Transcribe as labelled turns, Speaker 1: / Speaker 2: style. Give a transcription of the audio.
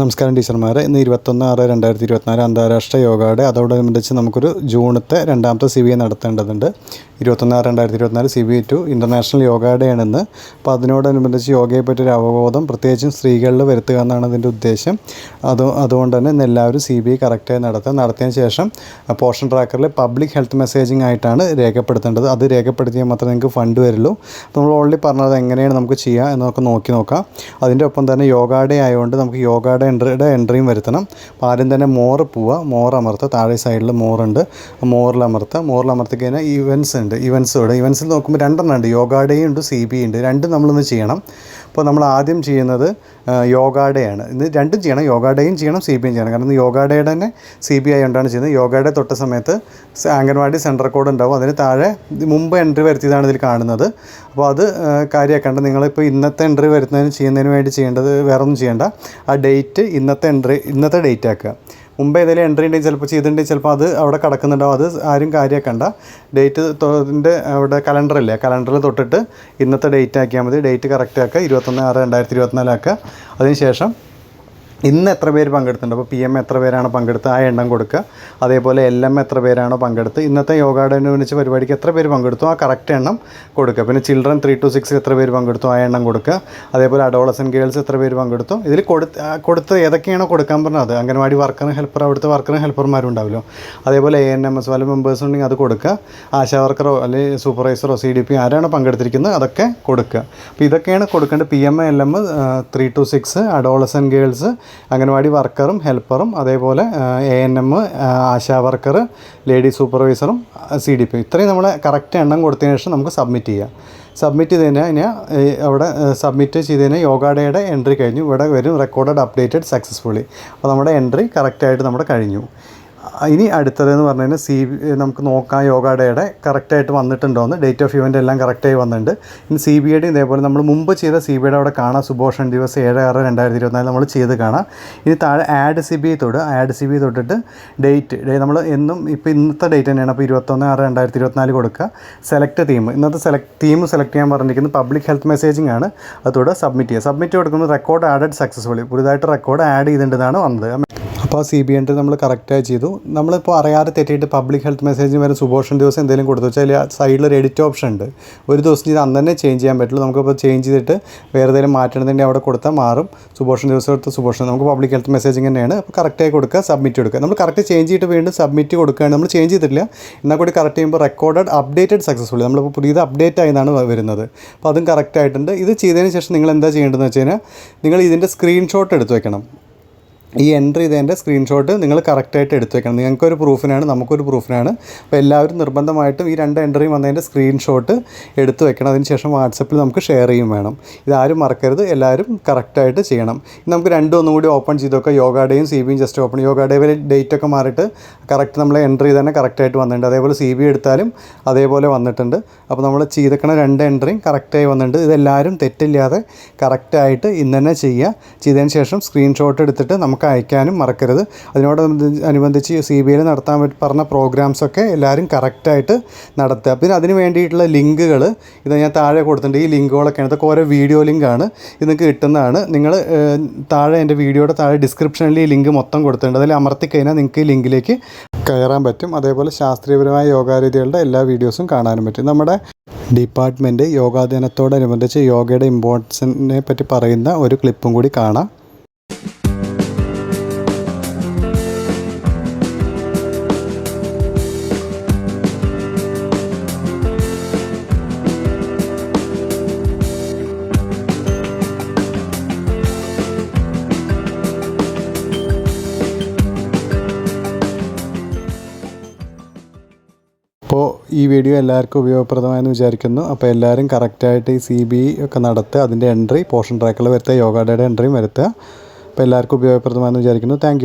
Speaker 1: നമസ്കാരം ടീച്ചർമാരെ. ഇന്ന് ഇരുപത്തൊന്ന് ആറ് രണ്ടായിരത്തി ഇരുപത്തിനാല് അന്താരാഷ്ട്ര യോഗയുടെ അതോടനുബന്ധിച്ച് നമുക്കൊരു ജൂണത്തെ രണ്ടാമത്തെ സി ബി ഐ നടത്തേണ്ടതുണ്ട്. ഇരുപത്തൊന്ന് ആറ് രണ്ടായിരത്തി ഇരുപത്തിനാല് C B I to International Yoga Day ആണെന്ന് അപ്പോൾ അതിനോടനുബന്ധിച്ച് യോഗയെ പറ്റിയൊരു അവബോധം പ്രത്യേകിച്ചും സ്ത്രീകളിൽ വരുത്തുക എന്നാണ് അതിന്റെ ഉദ്ദേശം. അത് അതുകൊണ്ട് തന്നെ ഇന്ന് എല്ലാവരും സി ബി ഐ കറക്റ്റായി നടത്തുക നടത്തിയതിന് ശേഷം പോർഷൻ ട്രാക്കറിൽ പബ്ലിക് ഹെൽത്ത് മെസ്സേജിംഗ് ആയിട്ടാണ് രേഖപ്പെടുത്തേണ്ടത്. അത് രേഖപ്പെടുത്തിയാൽ മാത്രമേ നിങ്ങൾക്ക് ഫണ്ട് വരുള്ളൂ. നമ്മൾ ഓൾറെഡി പറഞ്ഞത് എങ്ങനെയാണ് നമുക്ക് ചെയ്യുക എന്നൊക്കെ നോക്കി നോക്കാം. അതിന്റെ ഒപ്പം തന്നെ യോഗാഡേ ആയതുകൊണ്ട് നമുക്ക് യോഗ ഡേ എൻട്രിയുടെ എൻട്രിയും വരുത്തണം. അപ്പോൾ ആദ്യം തന്നെ മോറ് പോവുക മോറ് അമർത്തുക താഴെ സൈഡിൽ മോറുണ്ട്. മോറിൽ അമർത്തുക മോറിൽ അമർത്തി കഴിഞ്ഞാൽ ഇവൻസ് ഉണ്ട്. ഇവൻസ് ഇവിടെ. ഇവൻസിൽ നോക്കുമ്പോൾ രണ്ടെണ്ണം ഉണ്ട്. യോഗ ഡേ ഉണ്ട് സി ബി ഉണ്ട്. രണ്ടും നമ്മളൊന്ന് ചെയ്യണം. അപ്പോൾ നമ്മൾ ആദ്യം ചെയ്യുന്നത് യോഗ ഡേ ആണ് ഇന്ന് രണ്ടും ചെയ്യണം. യോഗ ഡേയും ചെയ്യണം സി ബി ഐ ചെയ്യണം. കാരണം യോഗ തന്നെ സി ബി ഐ കൊണ്ടാണ് ചെയ്യുന്നത്. യോഗ തൊട്ട സമയത്ത് അംഗൻവാടി സെന്റർ കോഡ് ഉണ്ടാവും. അതിന് താഴെ ഇത് മുമ്പ് എൻട്രി വരുത്തിയതാണ് ഇതിൽ കാണുന്നത്. അപ്പോൾ അത് കാര്യമാക്കേണ്ട. നിങ്ങളിപ്പോൾ ഇന്നത്തെ എൻട്രി വരുത്തുന്നതിന് ചെയ്യുന്നതിന് വേണ്ടി ചെയ്യേണ്ടത് വേറെ ഒന്നും ചെയ്യേണ്ട. ആ ഡേറ്റ് ഇന്നത്തെ എൻട്രി ഇന്നത്തെ ഡേറ്റ് ആക്കുക. മുമ്പ് ഏതെങ്കിലും എൻട്രി ഉണ്ടെങ്കിൽ ചിലപ്പോൾ ചെയ്തിട്ടുണ്ടെങ്കിൽ ചിലപ്പോൾ അത് അവിടെ കിടക്കുന്നുണ്ടാവും. അത് ആരും കാര്യമാക്കണ്ട ഡേറ്റ് തൊട്ടിന്റെ അവിടെ കലണ്ടറില്ലേ കലണ്ടറിൽ തൊട്ടിട്ട് ഇന്നത്തെ ഡേറ്റ് ആക്കിയാൽ മതി. ഡേറ്റ് കറക്റ്റ് ആക്കുക. ഇരുപത്തൊന്ന് ആറ് രണ്ടായിരത്തി ഇരുപത്തിനാലാക്കുക അതിനുശേഷം ഇന്ന് എത്ര പേര് പങ്കെടുത്തിട്ടുണ്ട്? അപ്പോൾ പി എം എത്ര പേരാണ് പങ്കെടുത്ത് ആ എണ്ണം കൊടുക്കുക. അതേപോലെ എൽ എം എത്ര പേരാണോ പങ്കെടുത്ത്. ഇന്നത്തെ യോഗ ഡേനുവനിച്ച് പരിപാടിക്ക് എത്ര പേര് പങ്കെടുത്തു ആ കറക്റ്റ് എണ്ണം കൊടുക്കുക. പിന്നെ ചിൽഡ്രൻ ത്രീ ടു സിക്സ് എത്ര പേര് പങ്കെടുത്തു ആ എണ്ണം കൊടുക്കുക. അതേപോലെ അഡോളസൻ ഗേൾസ് എത്ര പേര് പങ്കെടുത്തു. ഇതിൽ കൊടുത്ത് കൊടുത്ത് ഏതൊക്കെയാണോ കൊടുക്കാൻ പറഞ്ഞത്? അംഗൻവാടി വർക്കറും ഹെൽപ്പർ അവിടുത്തെ വർക്കറും ഹെൽപ്പർമാരും ഉണ്ടാവുമല്ലോ അതേപോലെ എ എൻ എം എസ് വല്ല മെമ്പേഴ്സ് ഉണ്ടെങ്കിൽ അത് കൊടുക്കുക. ആശാ വർക്കറോ അല്ലെങ്കിൽ സൂപ്പർവൈസറോ സി ഡി പി ആരാണോ പങ്കെടുത്തിരിക്കുന്നത് അതൊക്കെ കൊടുക്കുക. അപ്പോൾ ഇതൊക്കെയാണ് കൊടുക്കേണ്ടത്. P M L M three two six adolescent girls anganwadi വർക്കറും ഹെൽപ്പറും അതേപോലെ A N M ASHA worker lady സൂപ്പർവൈസറും C D P ഇത്രയും നമ്മൾ കറക്റ്റ് എണ്ണം കൊടുത്തതിന് ശേഷം നമുക്ക് സബ്മിറ്റ് ചെയ്യാം. സബ്മിറ്റ് ചെയ്ത് കഴിഞ്ഞാൽ അവിടെ സബ്മിറ്റ് ചെയ്ത് കഴിഞ്ഞാൽ യോഗ ഡേയുടെ എൻട്രി കഴിഞ്ഞു. ഇവിടെ വരും റെക്കോർഡഡ് അപ്ഡേറ്റഡ് സക്സസ്ഫുള്ളി അപ്പോൾ നമ്മുടെ എൻട്രി കറക്റ്റായിട്ട് നമ്മുടെ കഴിഞ്ഞു. ഇനി അടുത്തതെന്ന് പറഞ്ഞു കഴിഞ്ഞാൽ സി നമുക്ക് നോക്കാം യോഗ ഡേയുടെ. കറക്റ്റായിട്ട് വന്നിട്ടുണ്ടോ എന്ന് ഡേറ്റ് ഓഫ് ഇവന്റ് എല്ലാം കറക്റ്റായി വന്നിട്ടുണ്ട്. ഇനി സി ബി ഐയുടെ ഇതേപോലെ നമ്മൾ മുമ്പ് ചെയ്ത സി ബി ഐയുടെ അവിടെ കാണാം. സുഭോഷൻ ദിവസം ഏഴ് ആറ് രണ്ടായിരത്തി ഇരുപത്തിനാല് നമ്മൾ ചെയ്ത് കാണാം. ഇനി താഴെ ആഡ് സി ബി ഐ തൊട്ട് ആഡ് സി ബി ഐ തൊട്ടിട്ട് ഡേറ്റ് നമ്മൾ എന്നും ഇപ്പോൾ ഇന്നത്തെ ഡേറ്റ് തന്നെയാണ്. അപ്പോൾ ഇരുപത്തൊന്ന് ആറ് രണ്ടായിരത്തി ഇരുപത്തിനാല് കൊടുക്കുക. സെലക്ട് തീം ഇന്നത്തെ സെലക്ട് തീം സെലക്ട് ചെയ്യാൻ പറഞ്ഞിരിക്കുന്നത് പബ്ലിക് ഹെൽത്ത് മെസ്സേജിംഗ് ആണ്. അതോടെ സബ്മിറ്റ് ചെയ്യുക. സബ്മിറ്റ് കൊടുക്കുമ്പോൾ റെക്കോർഡ് ആഡഡ് സക്സസ്ഫുള്ളി പുതുതായിട്ട് റെക്കോർഡ് ആഡ് ചെയ്തിട്ടുണ്ടെന്നാണ് വന്നത്. അപ്പോൾ സി ബി എന്റെ നമ്മൾ കറക്റ്റായി ചെയ്തു. നമ്മളിപ്പോൾ അറിയാതെ തെറ്റിയിട്ട് പബ്ലിക് ഹെൽത്ത് മെസ്സേജിന് വരെ സുഭോഷൻ ദിവസം എന്തെങ്കിലും കൊടുത്തു വെച്ചാൽ സൈഡിൽ ഒരു എഡിറ്റ് ഓപ്ഷൻ ഉണ്ട്. ഒരു ദിവസം ഇത് അന്ന് തന്നെ ചേഞ്ച് ചെയ്യാൻ പറ്റുള്ളൂ. നമുക്കിപ്പോൾ ചേഞ്ച് ചെയ്തിട്ട് വേറെ എന്തെങ്കിലും മാറ്റണമെന്നുണ്ടെങ്കിൽ അവിടെ കൊടുത്താൽ മാറും. സുഭോഷൻ ദിവസം എടുത്ത് സുഭോഷൻ നമുക്ക് പബ്ലിക് ഹെൽത്ത് മെസ്സേജിങ് തന്നെയാണ് അപ്പോൾ കറക്റ്റായി കൊടുക്കുക സബ്മിറ്റ് കൊടുക്കുക. നമ്മൾ കറക്റ്റ് ചേഞ്ച് ചെയ്തിട്ട് വീണ്ടും സബ്മിറ്റ് കൊടുക്കുകയാണ്. നമ്മൾ ചേഞ്ച് ചെയ്തിട്ടില്ല. എന്നാൽ കൂടി കറക്റ്റ് ചെയ്യുമ്പോൾ റെക്കോർഡഡ് അപ്ഡേറ്റഡ് സക്സസ്ഫുള്ളി നമ്മളിപ്പോൾ പുതിയത് അപ്ഡേറ്റ് ആയതാണ് വരുന്നത്. അപ്പോൾ അതും കറക്റ്റ് ആയിട്ടുണ്ട്. ഇത് ചെയ്തതിന് ശേഷം നിങ്ങൾ എന്താ ചെയ്യേണ്ടതെന്ന് വെച്ച് കഴിഞ്ഞാൽ നിങ്ങൾ ഇതിന്റെ സ്ക്രീൻഷോട്ട് എടുത്ത് വെക്കണം. ഈ എന്റർ ചെയ്തതിന്റെ സ്ക്രീൻഷോട്ട് നിങ്ങൾ കറക്റ്റായിട്ട് എടുത്തു വെക്കണം നിങ്ങൾക്കൊരു പ്രൂഫിനാണ് നമുക്കൊരു പ്രൂഫിനാണ് അപ്പോൾ എല്ലാവരും നിർബന്ധമായിട്ടും ഈ രണ്ട് എൻട്രിയും വന്നതിന്റെ സ്ക്രീൻഷോട്ട് എടുത്തു വെക്കണം അതിന് ശേഷം വാട്സപ്പിൽ നമുക്ക് ഷെയർ ചെയ്യും വേണം. ഇതാരും മറക്കരുത്. എല്ലാവരും കറക്റ്റായിട്ട് ചെയ്യണം. നമുക്ക് രണ്ടും ഒന്നും കൂടി ഓപ്പൺ ചെയ്ത് നോക്കാം യോഗ ഡേയും സി ബിയും ജസ്റ്റ് ഓപ്പൺ യോഗ ഡേ വരെ ഡേറ്റ് ഒക്കെ മാറിയിട്ട് കറക്റ്റ് നമ്മൾ എൻട്രി തന്നെ കറക്റ്റായിട്ട് വന്നിട്ടുണ്ട്. അതേപോലെ സി ബി എടുത്താലും അതേപോലെ വന്നിട്ടുണ്ട്. അപ്പോൾ നമ്മൾ ചെയ്തേക്കണ രണ്ട് എൻട്രിയും കറക്റ്റായി വന്നിട്ടുണ്ട്. ഇതെല്ലാവരും തെറ്റില്ലാതെ കറക്റ്റായിട്ട് ഇന്ന് തന്നെ ചെയ്യുക. ചെയ്തതിന് ശേഷം സ്ക്രീൻഷോട്ട് എടുത്തിട്ട് നമുക്ക് അയക്കാനും മറക്കരുത്. അതിനോട് അനുബന്ധിച്ച് സി ബി ഐയിൽ നടത്താൻ പറഞ്ഞ പ്രോഗ്രാംസൊക്കെ എല്ലാവരും കറക്റ്റായിട്ട് നടത്തുക. പിന്നെ അതിന് വേണ്ടിയിട്ടുള്ള ലിങ്കുകൾ ഇത് ഞാൻ താഴെ കൊടുത്തിട്ടുണ്ട്. ഈ ലിങ്കുകളൊക്കെയാണ് ഇതൊക്കെ ഓരോ വീഡിയോ ലിങ്കാണ് ഇത് കിട്ടുന്നതാണ്. നിങ്ങൾ താഴെ എന്റെ വീഡിയോയുടെ താഴെ ഡിസ്ക്രിപ്ഷനിൽ ഈ ലിങ്ക് മൊത്തം കൊടുത്തിട്ടുണ്ട്. അതിൽ അമർത്തി കഴിഞ്ഞാൽ നിങ്ങൾക്ക് ഈ ലിങ്കിലേക്ക് കയറാൻ പറ്റും. അതേപോലെ ശാസ്ത്രീയപരമായ യോഗാരീതികളുടെ എല്ലാ വീഡിയോസും കാണാനും പറ്റും. നമ്മുടെ ഡിപ്പാർട്ട്മെന്റ് യോഗാദിനത്തോടനുബന്ധിച്ച് യോഗയുടെ ഇമ്പോർട്ടൻസിനെ പറ്റി പറയുന്ന ഒരു ക്ലിപ്പും കൂടി കാണാം. ഈ വീഡിയോ എല്ലാവർക്കും ഉപയോഗപ്രദമായെന്ന് വിചാരിക്കുന്നു. അപ്പോൾ എല്ലാവരും കറക്റ്റായിട്ട് ഈ സി ബി ഒക്കെ നടത്തുക. അതിന്റെ എൻട്രി പോർഷൻ ട്രാക്കിൽ വരുത്തുക യോഗ ഡേയുടെ എൻട്രിയും വരുത്തുക. അപ്പോൾ എല്ലാവർക്കും ഉപയോഗപ്രദമായെന്ന് വിചാരിക്കുന്നു. താങ്ക്